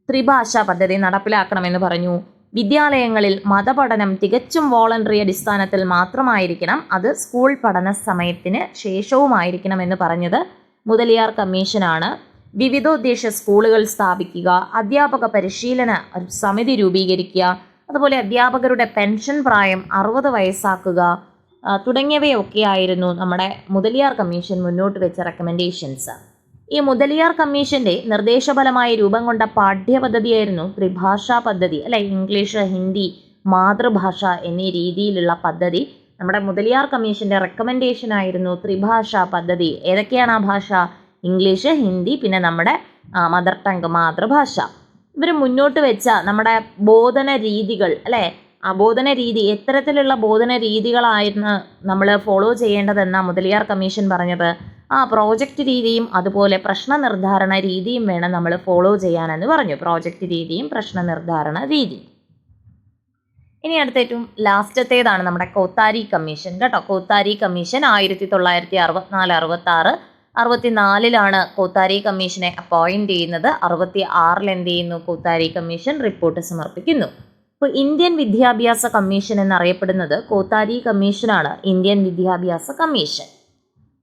ത്രിഭാഷാ പദ്ധതി നടപ്പിലാക്കണമെന്ന് പറഞ്ഞു. വിദ്യാലയങ്ങളിൽ മതപഠനം തികച്ചും വോളണ്ടറി അടിസ്ഥാനത്തിൽ മാത്രമായിരിക്കണം. അത് സ്കൂൾ പഠന സമയത്തിന് ശേഷവുമായിരിക്കണം എന്ന് പറഞ്ഞത് മുതലിയാർ കമ്മീഷനാണ്. വിവിധോദ്ദേശ സ്കൂളുകൾ സ്ഥാപിക്കുക അധ്യാപക പരിശീലന സമിതി രൂപീകരിക്കുക അതുപോലെ അധ്യാപകരുടെ പെൻഷൻ പ്രായം അറുപത് വയസ്സാക്കുക തുടങ്ങിയവയൊക്കെയായിരുന്നു നമ്മുടെ മുതലിയാർ കമ്മീഷൻ മുന്നോട്ട് വെച്ച റെക്കമെൻഡേഷൻസ് ഈ മുതലിയാർ കമ്മീഷന്റെ നിർദ്ദേശഫലമായി രൂപം കൊണ്ട പാഠ്യപദ്ധതിയായിരുന്നു ത്രിഭാഷാ പദ്ധതി അല്ലെ ഇംഗ്ലീഷ് ഹിന്ദി മാതൃഭാഷ എന്നീ രീതിയിലുള്ള പദ്ധതി. നമ്മുടെ മുതലിയാർ കമ്മീഷന്റെ റെക്കമെൻഡേഷൻ ആയിരുന്നു ത്രിഭാഷാ പദ്ധതി. ഏതൊക്കെയാണ് ആ ഭാഷ? ഇംഗ്ലീഷ് ഹിന്ദി പിന്നെ നമ്മുടെ മദർ ടങ്ക് മാതൃഭാഷ. ഇവർ മുന്നോട്ട് വെച്ച നമ്മുടെ ബോധന രീതികൾ അല്ലേ? ആ ബോധന രീതി എത്തരത്തിലുള്ള ബോധന രീതികളായിരുന്നു നമ്മൾ ഫോളോ ചെയ്യേണ്ടതെന്ന മുതലിയാർ കമ്മീഷൻ പറഞ്ഞത്. ആ പ്രോജക്റ്റ് രീതിയും അതുപോലെ പ്രശ്ന നിർദ്ധാരണ രീതിയും വേണം നമ്മൾ ഫോളോ ചെയ്യാനെന്ന് പറഞ്ഞു. പ്രോജക്റ്റ് രീതിയും പ്രശ്ന നിർദ്ധാരണ രീതിയും. ഇനി അടുത്ത ഏറ്റവും ലാസ്റ്റത്തേതാണ് നമ്മുടെ കോത്താരി കമ്മീഷൻ. കേട്ടോ കോത്താരി കമ്മീഷൻ ആയിരത്തി തൊള്ളായിരത്തി അറുപത്തിനാല് അറുപത്തി ആറ് അറുപത്തിനാലിലാണ് കോത്താരി കമ്മീഷനെ അപ്പോയിന്റ് ചെയ്യുന്നത്. അറുപത്തി ആറിൽ എന്ത് ചെയ്യുന്നു? കോത്താരി കമ്മീഷൻ റിപ്പോർട്ട് സമർപ്പിക്കുന്നു. ഇപ്പോൾ ഇന്ത്യൻ വിദ്യാഭ്യാസ കമ്മീഷൻ എന്നറിയപ്പെടുന്നത് കോത്താരി കമ്മീഷനാണ്. ഇന്ത്യൻ വിദ്യാഭ്യാസ കമ്മീഷൻ.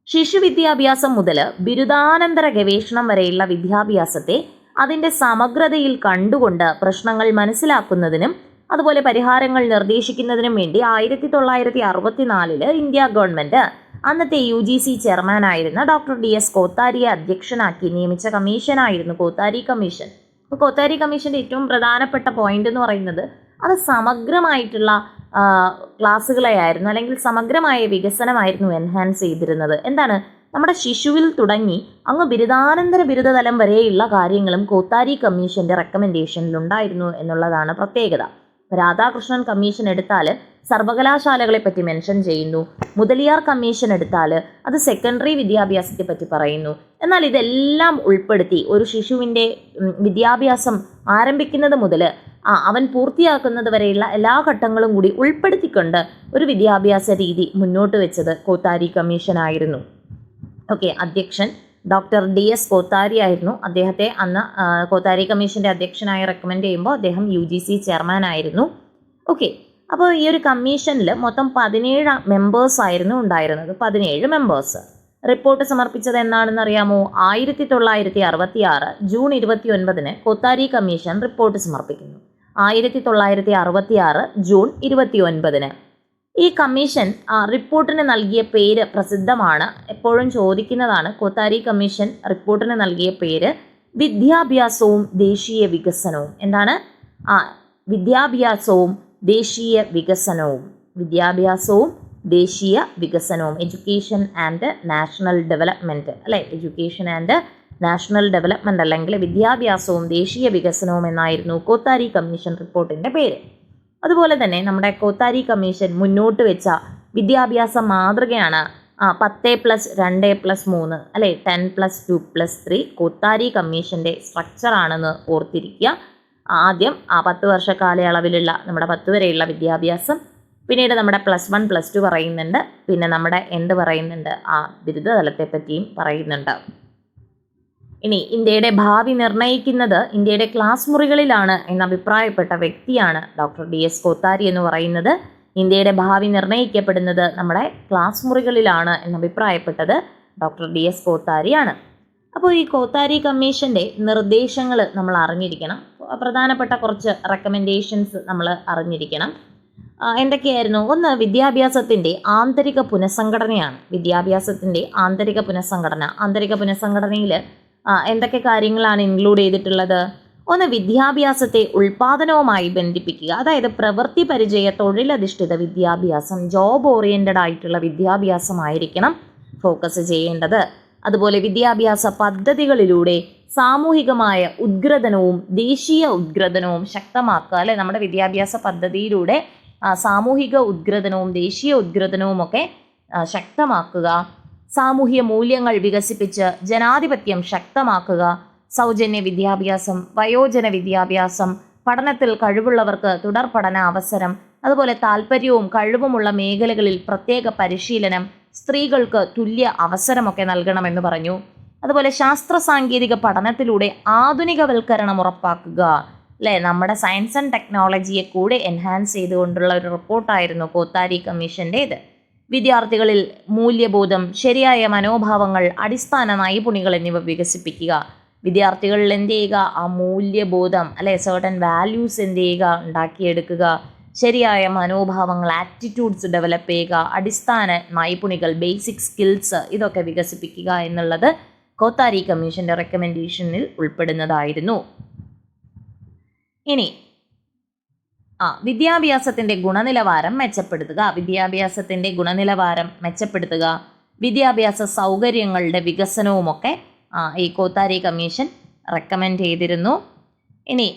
ശിശു വിദ്യാഭ്യാസം മുതൽ ബിരുദാനന്തര ഗവേഷണം വരെയുള്ള വിദ്യാഭ്യാസത്തെ അതിന്റെ സമഗ്രതയിൽ കണ്ടുകൊണ്ട് പ്രശ്നങ്ങൾ മനസ്സിലാക്കുന്നതിനും അതുപോലെ പരിഹാരങ്ങൾ നിർദ്ദേശിക്കുന്നതിനും വേണ്ടി ആയിരത്തി തൊള്ളായിരത്തി അറുപത്തിനാലിൽ ഇന്ത്യ ഗവൺമെന്റ് അന്നത്തെ യു ജി സി ചെയർമാനായിരുന്ന ഡോക്ടർ ഡി എസ് കോത്താരിയെ അധ്യക്ഷനാക്കി നിയമിച്ച കമ്മീഷനായിരുന്നു കോത്താരി കമ്മീഷൻ. അപ്പോൾ കോത്താരി കമ്മീഷന്റെ ഏറ്റവും പ്രധാനപ്പെട്ട പോയിന്റ് എന്ന് പറയുന്നത് അത് സമഗ്രമായിട്ടുള്ള ക്ലാസ്സുകളെ ക്ലാസ്സുകളെയായിരുന്നു അല്ലെങ്കിൽ സമഗ്രമായ വികസനമായിരുന്നു എൻഹാൻസ് ചെയ്തിരുന്നത്. എന്താണ്? നമ്മുടെ ശിശുവിൽ തുടങ്ങി അങ്ങ് ബിരുദാനന്തര ബിരുദതലം വരെയുള്ള കാര്യങ്ങളും കോത്താരി കമ്മീഷന്റെ റെക്കമെൻഡേഷനിൽ ഉണ്ടായിരുന്നു എന്നുള്ളതാണ് പ്രത്യേകത. രാധാകൃഷ്ണൻ കമ്മീഷൻ എടുത്താൽ സർവകലാശാലകളെ പറ്റി മെൻഷൻ ചെയ്യുന്നു. മുതലിയാർ കമ്മീഷൻ എടുത്താൽ അത് സെക്കൻഡറി വിദ്യാഭ്യാസത്തെ പറ്റി പറയുന്നു. എന്നാൽ ഇതെല്ലാം ഉൾപ്പെടുത്തി ഒരു ശിശുവിന്റെ വിദ്യാഭ്യാസം ആരംഭിക്കുന്നത് മുതൽ അവൻ പൂർത്തിയാക്കുന്നത് വരെയുള്ള എല്ലാ ഘട്ടങ്ങളും കൂടി ഉൾപ്പെടുത്തിക്കൊണ്ട് ഒരു വിദ്യാഭ്യാസ രീതി മുന്നോട്ട് വെച്ചത് കോത്താരി കമ്മീഷൻ ആയിരുന്നു ഓക്കെ അധ്യക്ഷൻ. ഡോക്ടർ ഡി എസ് കോത്താരി ആയിരുന്നു. അദ്ദേഹത്തെ അന്ന് കോത്താരി കമ്മീഷന്റെ അധ്യക്ഷനായി റെക്കമെൻഡ് ചെയ്യുമ്പോൾ അദ്ദേഹം യു ജി സി ചെയർമാൻ ആയിരുന്നു. ഓക്കെ അപ്പോൾ ഈ ഒരു കമ്മീഷനിൽ മൊത്തം പതിനേഴ് മെമ്പേഴ്സ് ആയിരുന്നു ഉണ്ടായിരുന്നത്. പതിനേഴ് മെമ്പേഴ്സ് റിപ്പോർട്ട് സമർപ്പിച്ചത് എന്നാണെന്ന് അറിയാമോ? ആയിരത്തി തൊള്ളായിരത്തി അറുപത്തി ആറ് ജൂൺ ഇരുപത്തി ഒൻപതിന് കൊത്താരി കമ്മീഷൻ റിപ്പോർട്ട് സമർപ്പിക്കുന്നു. ആയിരത്തി തൊള്ളായിരത്തി അറുപത്തി ആറ് ജൂൺ ഇരുപത്തി ഒൻപതിന് ഈ കമ്മീഷൻ റിപ്പോർട്ടിന് നൽകിയ പേര് പ്രസിദ്ധമാണ്. എപ്പോഴും ചോദിക്കുന്നതാണ് കോത്താരി കമ്മീഷൻ റിപ്പോർട്ടിന് നൽകിയ പേര് വിദ്യാഭ്യാസവും ദേശീയ വികസനവും. എന്താണ്? ആ വിദ്യാഭ്യാസവും ദേശീയ വികസനവും. വിദ്യാഭ്യാസവും ദേശീയ വികസനവും. എഡ്യൂക്കേഷൻ ആൻഡ് നാഷണൽ ഡെവലപ്മെന്റ് അല്ലേ? എഡ്യൂക്കേഷൻ ആൻഡ് നാഷണൽ ഡെവലപ്മെന്റ് അല്ലെങ്കിൽ വിദ്യാഭ്യാസവും ദേശീയ വികസനവും എന്നായിരുന്നു കോത്താരി കമ്മീഷൻ റിപ്പോർട്ടിന്റെ പേര്. അതുപോലെ തന്നെ നമ്മുടെ കോത്താരി കമ്മീഷൻ മുന്നോട്ട് വെച്ച വിദ്യാഭ്യാസ മാതൃകയാണ് ആ പത്ത് പ്ലസ് രണ്ട് പ്ലസ് മൂന്ന് അല്ലെ ten plus two plus three Kothari കമ്മീഷന്റെ സ്ട്രക്ചറാണെന്ന് ഓർത്തിരിക്കുക. ആദ്യം ആ പത്ത് വർഷ കാലയളവിലുള്ള നമ്മുടെ പത്ത് വരെയുള്ള വിദ്യാഭ്യാസം പിന്നീട് നമ്മുടെ പ്ലസ് വൺ പ്ലസ് ടു പറയുന്നുണ്ട് പിന്നെ നമ്മുടെ എന്ത് പറയുന്നുണ്ട് ആ ബിരുദതലത്തെ പറ്റിയും പറയുന്നുണ്ട്. ഇനി ഇന്ത്യയുടെ ഭാവി നിർണയിക്കുന്നത് ഇന്ത്യയുടെ ക്ലാസ് മുറികളിലാണ് എന്ന് അഭിപ്രായപ്പെട്ട വ്യക്തിയാണ് ഡോക്ടർ ഡി എസ് കോത്താരി എന്ന് പറയുന്നത്. ഇന്ത്യയുടെ ഭാവി നിർണയിക്കപ്പെടുന്നത് നമ്മുടെ ക്ലാസ് മുറികളിലാണ് എന്ന് അഭിപ്രായപ്പെട്ടത് ഡോക്ടർ ഡി എസ് കോത്താരിയാണ്. അപ്പോൾ ഈ കോത്താരി കമ്മീഷന്റെ നിർദ്ദേശങ്ങൾ നമ്മൾ അറിഞ്ഞിരിക്കണം. പ്രധാനപ്പെട്ട കുറച്ച് റെക്കമെൻഡേഷൻസ് നമ്മൾ അറിഞ്ഞിരിക്കണം. എന്തൊക്കെയായിരുന്നു? ഒന്ന് വിദ്യാഭ്യാസത്തിന്റെ ആന്തരിക പുനഃസംഘടനയാണ്. വിദ്യാഭ്യാസത്തിന്റെ ആന്തരിക പുനഃസംഘടന. ആന്തരിക പുനഃസംഘടനയിൽ എന്തൊക്കെ കാര്യങ്ങളാണ് ഇൻക്ലൂഡ് ചെയ്തിട്ടുള്ളത്? ഒന്ന് വിദ്യാഭ്യാസത്തെ ഉൽപാദനവുമായി ബന്ധിപ്പിക്കുക. അതായത് പ്രവൃത്തി പരിചയ തൊഴിലധിഷ്ഠിത വിദ്യാഭ്യാസം ജോബ് ഓറിയന്റഡ് ആയിട്ടുള്ള വിദ്യാഭ്യാസമായിരിക്കണം ഫോക്കസ് ചെയ്യേണ്ടത്. അതുപോലെ വിദ്യാഭ്യാസ പദ്ധതികളിലൂടെ സാമൂഹികമായ ഉദ്ഗ്രഥനവും ദേശീയ ഉദ്ഗ്രഥനവും ശക്തമാക്കുക അല്ലെ? നമ്മുടെ വിദ്യാഭ്യാസ പദ്ധതിയിലൂടെ സാമൂഹിക ഉദ്ഗ്രഥനവും ദേശീയ ഉദ്ഗ്രഥനവും ഒക്കെ ശക്തമാക്കുക. സാമൂഹ്യ മൂല്യങ്ങൾ വികസിപ്പിച്ച് ജനാധിപത്യം ശക്തമാക്കുക. സൗജന്യ വിദ്യാഭ്യാസം വയോജന വിദ്യാഭ്യാസം പഠനത്തിൽ കഴിവുള്ളവർക്ക് തുടർ പഠന അവസരം അതുപോലെ താല്പര്യവും കഴിവുമുള്ള മേഖലകളിൽ പ്രത്യേക പരിശീലനം സ്ത്രീകൾക്ക് തുല്യ അവസരമൊക്കെ നൽകണമെന്ന് പറഞ്ഞു. അതുപോലെ ശാസ്ത്ര സാങ്കേതിക പഠനത്തിലൂടെ ആധുനികവൽക്കരണം ഉറപ്പാക്കുക. അല്ലേ? നമ്മുടെ സയൻസ് ആൻഡ് ടെക്നോളജിയെ കൂടെ എൻഹാൻസ് ചെയ്തുകൊണ്ടുള്ള ഒരു റിപ്പോർട്ടായിരുന്നു കോത്താരി കമ്മീഷന്റേത്. വിദ്യാർത്ഥികളിൽ മൂല്യബോധം ശരിയായ മനോഭാവങ്ങൾ അടിസ്ഥാന നൈപുണികൾ എന്നിവ വികസിപ്പിക്കുക. വിദ്യാർത്ഥികളിൽ എന്ത് ചെയ്യുക? ആ മൂല്യബോധം അല്ലെ സർട്ടൻ വാല്യൂസ് എന്ത് ചെയ്യുക? ഉണ്ടാക്കിയെടുക്കുക. ശരിയായ മനോഭാവങ്ങൾ ആറ്റിറ്റ്യൂഡ്സ് ഡെവലപ്പ് ചെയ്യുക. അടിസ്ഥാന നൈപുണികൾ ബേസിക് സ്കിൽസ് ഇതൊക്കെ വികസിപ്പിക്കുക എന്നുള്ളത് കോത്താരി കമ്മീഷന്റെ റെക്കമെൻഡേഷനിൽ ഉൾപ്പെടുന്നതായിരുന്നു. ഇനി ആ വിദ്യാഭ്യാസത്തിന്റെ ഗുണനിലവാരം മെച്ചപ്പെടുത്തുക. വിദ്യാഭ്യാസത്തിന്റെ ഗുണനിലവാരം മെച്ചപ്പെടുത്തുക. വിദ്യാഭ്യാസ സൗകര്യങ്ങളുടെ വികസനവുമൊക്കെ ഈ കോത്താരി കമ്മീഷൻ റെക്കമെൻഡ് ചെയ്തിരുന്നു. ഇനി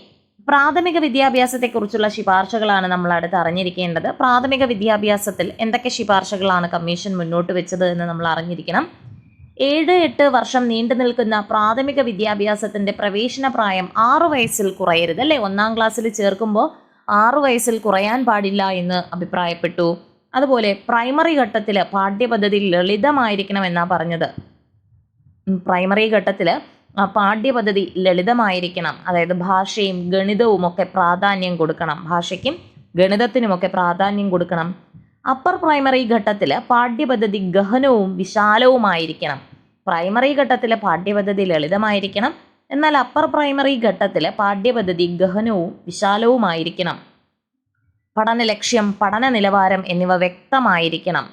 പ്രാഥമിക വിദ്യാഭ്യാസത്തെക്കുറിച്ചുള്ള ശുപാർശകളാണ് നമ്മൾ അടുത്ത് അറിഞ്ഞിരിക്കേണ്ടത്. പ്രാഥമിക വിദ്യാഭ്യാസത്തിൽ എന്തൊക്കെ ശുപാർശകളാണ് കമ്മീഷൻ മുന്നോട്ട് വെച്ചത് എന്ന് നമ്മൾ അറിഞ്ഞിരിക്കണം. ഏഴ് എട്ട് വർഷം നീണ്ടു നിൽക്കുന്ന പ്രാഥമിക വിദ്യാഭ്യാസത്തിന്റെ പ്രവേശന പ്രായം ആറു വയസ്സിൽ കുറയരുത് അല്ലേ? ഒന്നാം ക്ലാസ്സിൽ ചേർക്കുമ്പോൾ ആറു വയസ്സിൽ കുറയാൻ പാടില്ല എന്ന് അഭിപ്രായപ്പെട്ടു. അതുപോലെ പ്രൈമറി ഘട്ടത്തിൽ പാഠ്യപദ്ധതി ലളിതമായിരിക്കണം എന്നാണ് പറഞ്ഞത് പ്രൈമറി ഘട്ടത്തിൽ പാഠ്യപദ്ധതി ലളിതമായിരിക്കണം. അതായത് ഭാഷയും ഗണിതവും ഒക്കെ പ്രാധാന്യം കൊടുക്കണം. ഭാഷയ്ക്കും ഗണിതത്തിനുമൊക്കെ പ്രാധാന്യം കൊടുക്കണം. അപ്പർ പ്രൈമറി ഘട്ടത്തിൽ പാഠ്യപദ്ധതി ഗഹനവും വിശാലവുമായിരിക്കണം. പ്രൈമറി ഘട്ടത്തിലെ പാഠ്യപദ്ധതി ലളിതമായിരിക്കണം. എന്നാൽ അപ്പർ പ്രൈമറി ഘട്ടത്തിലെ പാഠ്യപദ്ധതി ഗഹനവും വിശാലവുമായിരിക്കണം. പഠന ലക്ഷ്യം പഠന നിലവാരം എന്നിവ വ്യക്തമായിരിക്കണം.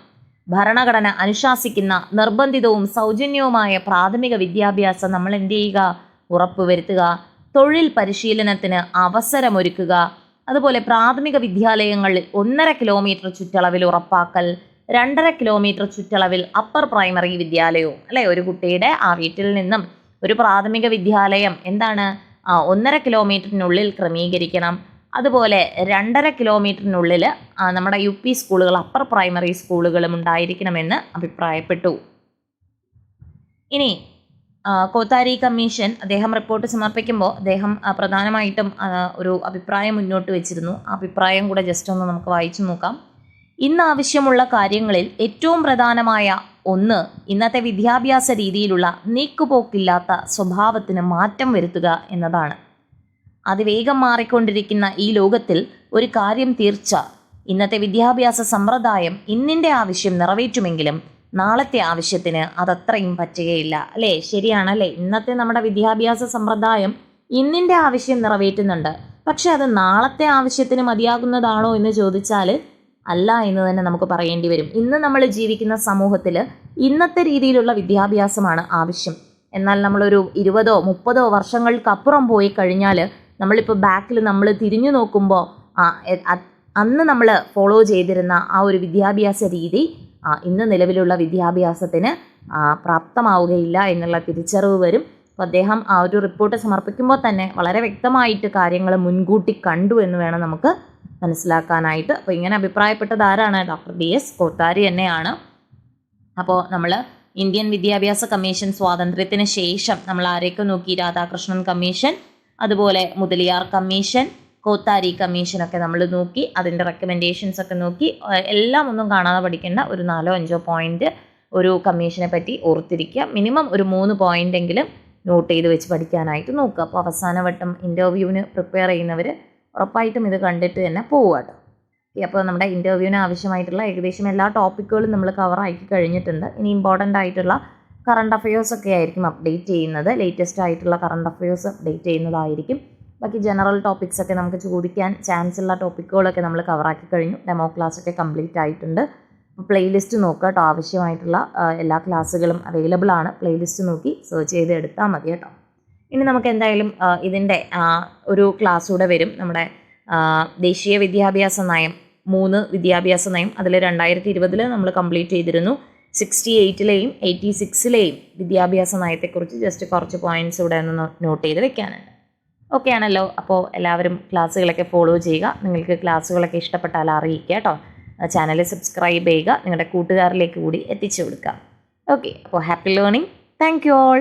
ഭരണഘടന അനുശാസിക്കുന്ന നിർബന്ധിതവും സൗജന്യവുമായ പ്രാഥമിക വിദ്യാഭ്യാസം നമ്മൾ എന്ത് ചെയ്യുക? ഉറപ്പുവരുത്തുക. തൊഴിൽ പരിശീലനത്തിന് അവസരമൊരുക്കുക. അതുപോലെ പ്രാഥമിക വിദ്യാലയങ്ങളിൽ ഒന്നര കിലോമീറ്റർ ചുറ്റളവിൽ ഉറപ്പാക്കൽ രണ്ടര കിലോമീറ്റർ ചുറ്റളവിൽ അപ്പർ പ്രൈമറി വിദ്യാലയവും അല്ലെ? ഒരു കുട്ടിയുടെ ആ വീട്ടിൽ നിന്നും ഒരു പ്രാഥമിക വിദ്യാലയം എന്താണ്? ഒന്നര കിലോമീറ്ററിനുള്ളിൽ ക്രമീകരിക്കണം. അതുപോലെ രണ്ടര കിലോമീറ്ററിനുള്ളിൽ നമ്മുടെ യു പി സ്കൂളുകൾ അപ്പർ പ്രൈമറി സ്കൂളുകളും ഉണ്ടായിരിക്കണമെന്ന് അഭിപ്രായപ്പെട്ടു. ഇനി കോത്താരി കമ്മീഷൻ അദ്ദേഹം റിപ്പോർട്ട് സമർപ്പിക്കുമ്പോൾ അദ്ദേഹം പ്രധാനമായിട്ടും ഒരു അഭിപ്രായം മുന്നോട്ട് വെച്ചിരുന്നു. ആ അഭിപ്രായം കൂടെ ജസ്റ്റ് ഒന്ന് നമുക്ക് വായിച്ചു നോക്കാം. ഇന്ന് ആവശ്യമുള്ള കാര്യങ്ങളിൽ ഏറ്റവും പ്രധാനമായ ഒന്ന് ഇന്നത്തെ വിദ്യാഭ്യാസ രീതിയിലുള്ള നീക്കുപോക്കില്ലാത്ത സ്വഭാവത്തിന് മാറ്റം വരുത്തുക എന്നതാണ്. അതിവേഗം മാറിക്കൊണ്ടിരിക്കുന്ന ഈ ലോകത്തിൽ ഒരു കാര്യം തീർച്ച ഇന്നത്തെ വിദ്യാഭ്യാസ സമ്പ്രദായം ഇന്നിന്റെ ആവശ്യം നിറവേറ്റുമെങ്കിലും നാളത്തെ ആവശ്യത്തിന് അതത്രയും പറ്റുകയില്ല. അല്ലേ? ശരിയാണല്ലേ ഇന്നത്തെ നമ്മുടെ വിദ്യാഭ്യാസ സമ്പ്രദായം ഇന്നിന്റെ ആവശ്യം നിറവേറ്റുന്നുണ്ട്. പക്ഷെ അത് നാളത്തെ ആവശ്യത്തിന് മതിയാകുന്നതാണോ എന്ന് ചോദിച്ചാൽ അല്ല എന്ന് തന്നെ നമുക്ക് പറയേണ്ടി വരും. ഇന്ന് നമ്മൾ ജീവിക്കുന്ന സമൂഹത്തിൽ ഇന്നത്തെ രീതിയിലുള്ള വിദ്യാഭ്യാസമാണ് ആവശ്യം. എന്നാൽ നമ്മളൊരു ഇരുപതോ മുപ്പതോ വർഷങ്ങൾക്കപ്പുറം പോയി കഴിഞ്ഞാൽ നമ്മളിപ്പോൾ ബാക്കിൽ നമ്മൾ തിരിഞ്ഞു നോക്കുമ്പോൾ അന്ന് നമ്മൾ ഫോളോ ചെയ്തിരുന്ന ആ ഒരു വിദ്യാഭ്യാസ രീതി ഇന്ന് നിലവിലുള്ള വിദ്യാഭ്യാസത്തിന് പ്രാപ്തമാവുകയില്ല എന്നുള്ള തിരിച്ചറിവ് വരും. അപ്പോൾ അദ്ദേഹം ആ ഒരു റിപ്പോർട്ട് സമർപ്പിക്കുമ്പോൾ തന്നെ വളരെ വ്യക്തമായിട്ട് കാര്യങ്ങൾ മുൻകൂട്ടി കണ്ടു എന്ന് വേണം നമുക്ക് മനസ്സിലാക്കാനായിട്ട്. അപ്പോൾ ഇങ്ങനെ അഭിപ്രായപ്പെട്ടത് ആരാണ്? ഡോക്ടർ ബി എസ് കോത്താരി തന്നെയാണ്. അപ്പോൾ നമ്മൾ ഇന്ത്യൻ വിദ്യാഭ്യാസ കമ്മീഷൻ സ്വാതന്ത്ര്യത്തിന് ശേഷം നമ്മൾ ആരെയൊക്കെ നോക്കി? രാധാകൃഷ്ണൻ കമ്മീഷൻ അതുപോലെ മുതലിയാർ കമ്മീഷൻ കോത്താരി കമ്മീഷനൊക്കെ നമ്മൾ നോക്കി. അതിന്റെ റെക്കമെൻഡേഷൻസ് ഒക്കെ നോക്കി. എല്ലാം ഒന്നും കാണാതെ പഠിക്കേണ്ട ഒരു നാലോ അഞ്ചോ പോയിന്റ് ഒരു കമ്മീഷനെ പറ്റി ഓർത്തിരിക്കുക. മിനിമം ഒരു മൂന്ന് പോയിന്റ് എങ്കിലും നോട്ട് ചെയ്ത് വെച്ച് പഠിക്കാനായിട്ട് നോക്കുക. അപ്പോൾ അവസാന വട്ടം ഇന്റർവ്യൂവിന് പ്രിപ്പയർ ചെയ്യുന്നവർ ഉറപ്പായിട്ടും ഇത് കണ്ടിട്ട് തന്നെ പോവുക കേട്ടോ അപ്പോൾ നമ്മുടെ ഇന്റർവ്യൂവിന് ആവശ്യമായിട്ടുള്ള ഏകദേശം എല്ലാ ടോപ്പിക്കുകളും നമ്മൾ കവർ ആക്കി കഴിഞ്ഞിട്ടുണ്ട്. ഇനി ഇമ്പോർട്ടന്റ് ആയിട്ടുള്ള കറണ്ട് അഫയേഴ്സ് ഒക്കെ ആയിരിക്കും അപ്ഡേറ്റ് ചെയ്യുന്നത്. ലേറ്റസ്റ്റ് ആയിട്ടുള്ള കറണ്ട് അഫയേഴ്സ് അപ്ഡേറ്റ് ചെയ്യുന്നതായിരിക്കും. ബാക്കി ജനറൽ ടോപ്പിക്സ് ഒക്കെ നമുക്ക് ചോദിക്കാൻ ചാൻസ് ഉള്ള ടോപ്പിക്കുകളൊക്കെ നമ്മൾ കവറാക്കി കഴിഞ്ഞു. ഡെമോ ക്ലാസ് ഒക്കെ കംപ്ലീറ്റ് ആയിട്ടുണ്ട്. പ്ലേലിസ്റ്റ് നോക്കുക കേട്ടോ. ആവശ്യമായിട്ടുള്ള എല്ലാ ക്ലാസ്സുകളും അവൈലബിൾ ആണ്. പ്ലേലിസ്റ്റ് നോക്കി സെർച്ച് ചെയ്ത് എടുത്താൽ മതി കേട്ടോ. ഇനി നമുക്ക് എന്തായാലും ഇതിന്റെ ഒരു ക്ലാസ് കൂടെ വരും. നമ്മുടെ ദേശീയ വിദ്യാഭ്യാസ നയം മൂന്ന് വിദ്യാഭ്യാസ നയം. അതിൽ രണ്ടായിരത്തി ഇരുപതിൽ നമ്മൾ കംപ്ലീറ്റ് ചെയ്തിരുന്നു. സിക്സ്റ്റി എയ്റ്റിലെയും എയ്റ്റി സിക്സിലെയും വിദ്യാഭ്യാസ നയത്തെക്കുറിച്ച് ജസ്റ്റ് കുറച്ച് പോയിന്റ്സ് ഇവിടെ ഒന്ന് നോട്ട് ചെയ്ത് വെക്കാനുണ്ട്. ഓക്കെ ആണല്ലോ. അപ്പോൾ എല്ലാവരും ക്ലാസ്സുകളൊക്കെ ഫോളോ ചെയ്യുക. നിങ്ങൾക്ക് ക്ലാസ്സുകളൊക്കെ ഇഷ്ടപ്പെട്ടാൽ അറിയിക്കുക കേട്ടോ. ചാനൽ സബ്സ്ക്രൈബ് ചെയ്യുക. നിങ്ങളുടെ കൂട്ടുകാരിലേക്ക് കൂടി എത്തിച്ചു കൊടുക്കുക. ഓക്കെ. അപ്പോൾ happy learning. Thank you all.